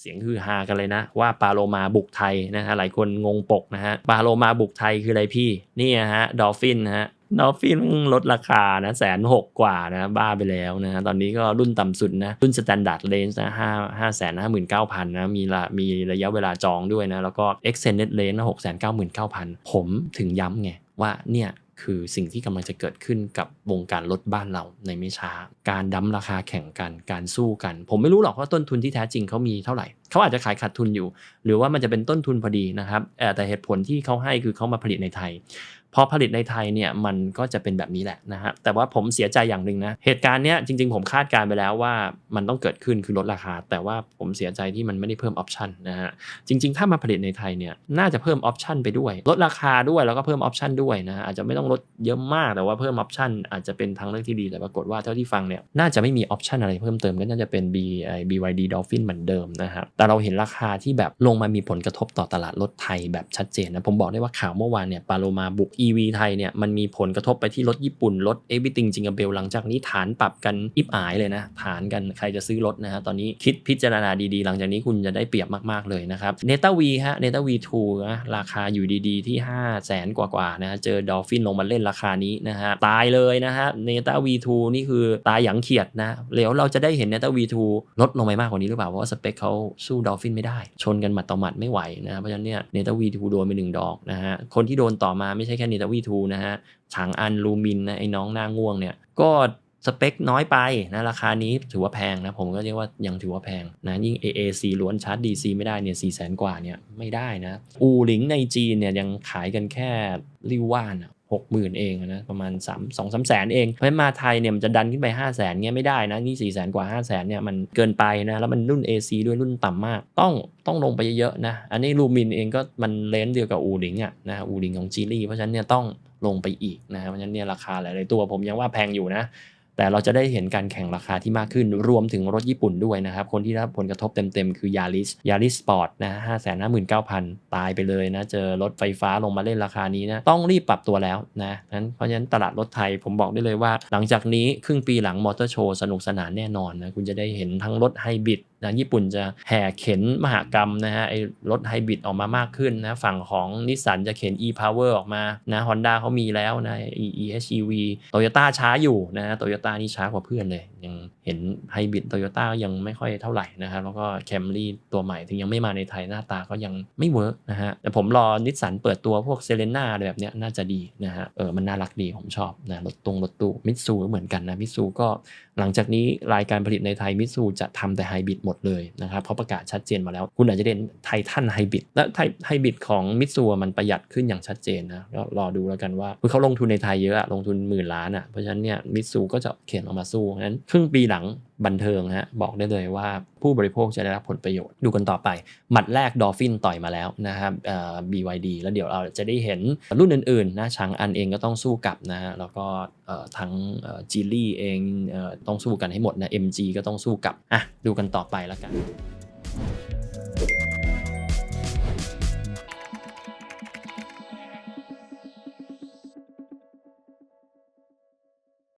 เสียงฮือฮากันเลยนะ ว่าปาโลมาบุกไทยนะฮะหลายคนงงปกนะฮะปาโลมาบุกไทยคืออะไรพี่นี่ฮะดอฟฟินฮะดอฟฟินลดราคานะแสนหกกว่านะบ้าไปแล้วนะฮะตอนนี้ก็รุ่นต่ำสุดนะรุ่นสแตนดาร์ดเลนส์นะห้าห้าแสนห้าหมื่นเก้าพันนะมีละมีระยะเวลาจองด้วยนะแล้วก็ extended range นะหกแสนเก้าหมื่นเก้าพันผมถึงย้ำไงว่าเนี่ย คือสิ่งที่กำลังจะเกิดขึ้นกับวงการรถบ้านเราในไม่ช้า การดั้มราคาแข่งกันการสู้กัน ผมไม่รู้หรอกว่าต้นทุนที่แท้จริงเขามีเท่าไหร่เขาอาจจะขายขาดทุนอยู่ หรือว่ามันจะเป็นต้นทุนพอดีนะครับแต่เหตุผลที่เขาให้คือเขามาผลิตในไทย พอผลิตในไทยเนี่ยมันก็จะเป็นแบบนี้แหละนะฮะแต่ว่าผมเสียใจอย่างหนึ่งนะเหตุการณ์เนี้ยจริงๆ ผมคาดการณ์ไปแล้วว่ามันต้องเกิดขึ้นคือลดราคา แต่ว่าผมเสียใจที่มันไม่ได้เพิ่มออปชันนะฮะจริง ๆ ถ้ามาผลิตในไทยเนี่ยน่าจะเพิ่มออปชันไปด้วย ลดราคาด้วยแล้วก็เพิ่มออปชันด้วยนะอาจจะไม่ต้องลดเยอะมากแต่ว่าเพิ่มออปชันอาจจะเป็นทางเลือกที่ดีแต่ปรากฏว่าเท่าที่ฟังเนี่ยน่าจะไม่มีออปชันอะไรเพิ่มเติมก็น่าจะเป็น B ไอ้ BYD Dolphin เหมือนเดิมนะครับแต่เราเห็นราคาที่แบบลงมามีผลกระทบต่อตลาดรถไทยแบบชัดเจนนะผมบอกได้ว่าข่าวเมื่อวานเนี่ยปาโลมาบุก EV ไทยเนี่ยมันมีผลกระทบไปที่รถญี่ปุ่น รถ Everything จิงเบลหลังจากนี้ฐานปรับกันอิบอายเลยนะ ฐานกันใครจะซื้อรถนะฮะตอนนี้คิดพิจารณาดีๆ หลังจากนี้คุณจะได้เปรียบมากๆเลยนะครับเนต้าวีฮะเนต้าวีทูนะราคาอยู่ดีๆที่ 5 0 0แสนกว่าๆนะฮะเจอดอลฟินลงมาเล่นราคานี้นะฮะตายเลยนะฮะเนต้าวีทูนี่คือตายอย่างเขียดนะเดี๋ยวเราจะได้เห็นเนต้าวีทูลดลงไปมากกว่านี้หรือเปล่าเพราะว่าสเปคเขาสู้ดอลฟินไม่ได้ ชนกันหมัดต่อหมัดไม่ไหวนะเพราะฉะนั้นเนี่ยเนต้าวีทูโดนไปหนึ่งดอกนะฮะคนที่โดนต่อมาไม่ใช่แค่นต้าวีทูนะฮะฉางอันลูมินนะไอ้น้องหน้าง่วงเนี่ยก็สเปคน้อยไปนะราคานี้ถือว่าแพงนะผมก็เรียกว่ายังถือว่าแพงนะยิ่ง AAC ล้วนชาร์จ DC ไม่ได้เนี่ยสี่แสนกว่าเนี่ยไม่ได้นะ อูหลิงในจีนเนี่ยยังขายกันแค่ริวว่านะ หกหมื่นเองนะประมาณ3 2 3แสนเอง เพราะมาไทยเนี่ยมันจะดันขึ้นไป 5 0 0แสนเงี้ยไม่ได้นะนี่สี่แสนกว่า 5 0 0แสนเนี่ยมันเกินไปนะแล้วมันรุ่น AC ด้วยรุ่นต่ำมาก ต้องต้องลงไปเยอะๆนะอันนี้ลูมินเองก็มันเลนส์เดียวกับอูหลิงอะนะอูหลิงของจีลี่เพราะฉะนั้นเนี่ยต้องลงไปอีกนะเพราะฉะนั้นเนี่ยราคาหลายๆตัวผมยังว่าแพงอยู่นะ แต่เราจะได้เห็นการแข่งราคาที่มากขึ้นรวมถึงรถญี่ปุ่นด้วยนะครับ คนที่ได้รับผลกระทบเต็มๆ คือยาริสยาริสสปอร์ตนะห้าแสนห้าหมื่นเก้าพันตายไปเลยนะ เจอรถไฟฟ้าลงมาเล่นราคานี้นะ ต้องรีบปรับตัวแล้วนะนั้นเพราะฉะนั้นตลาดรถไทยผมบอกได้เลยว่า หลังจากนี้ครึ่งปีหลังมอเตอร์โชว์สนุกสนานแน่นอนนะ คุณจะได้เห็นทั้งรถไฮบริด นะญี่ปุ่นจะแห่เข็นมหากรรมนะฮะไอรถไฮบริดออกมามากขึ้นนะฝั่งของนิสสันจะเข็น e-power ออกมานะฮอนด้าเขามีแล้วนะ e-HEV โตโยต้าช้าอยู่นะโตโยต้านี่ช้ากว่าเพื่อนเลย ยังเห็นไฮบริดโตโยต้ายังไม่ค่อยเท่าไหร่นะครับแล้วก็แคมรี่ตัวใหม่ถึงยังไม่มาในไทยหน้าตาก็ยังไม่เวิร์กนะฮะแต่ผมรอนิสสันเปิดตัวพวกเซเลน่าแบบเนี้ยน่าจะดีนะฮะเออมันน่ารักดีผมชอบนะรถตรงรถตู้มิตซูเหมือนกันนะมิตซูก็หลังจากนี้รายการผลิตในไทยมิตซูจะทำแต่ไฮบริดหมดเลยนะครับเขาประกาศชัดเจนมาแล้ว คุณอาจจะเด่นไททันไฮบริดและไทไฮบริดของมิตซูมันประหยัดขึ้นอย่างชัดเจนนะก็รอดูแล้วกันว่าคือเขาลงทุนในไทยเยอะอะลงทุนหมื่นล้านอะเพราะฉะนั้นเนี่ยมิตซูก็จะเขียนออกมาสู้เพราะฉะนั้นครึ่งปีหลัง บันเทิงฮะบอกได้เลยว่าผู้บริโภคจะได้รับผลประโยชน์ดูกันต่อไป หมัดแรกดอฟฟินต่อยมาแล้วนะครับ BYD แล้วเดี๋ยวเราจะได้เห็นรุ่นอื่นๆนะชางอันเองก็ต้องสู้กลับนะฮะแล้วก็ทั้งจีลี่เองต้องสู้กันให้หมดนะ MG ก็ต้องสู้กลับอะดูกันต่อไปแล้วกัน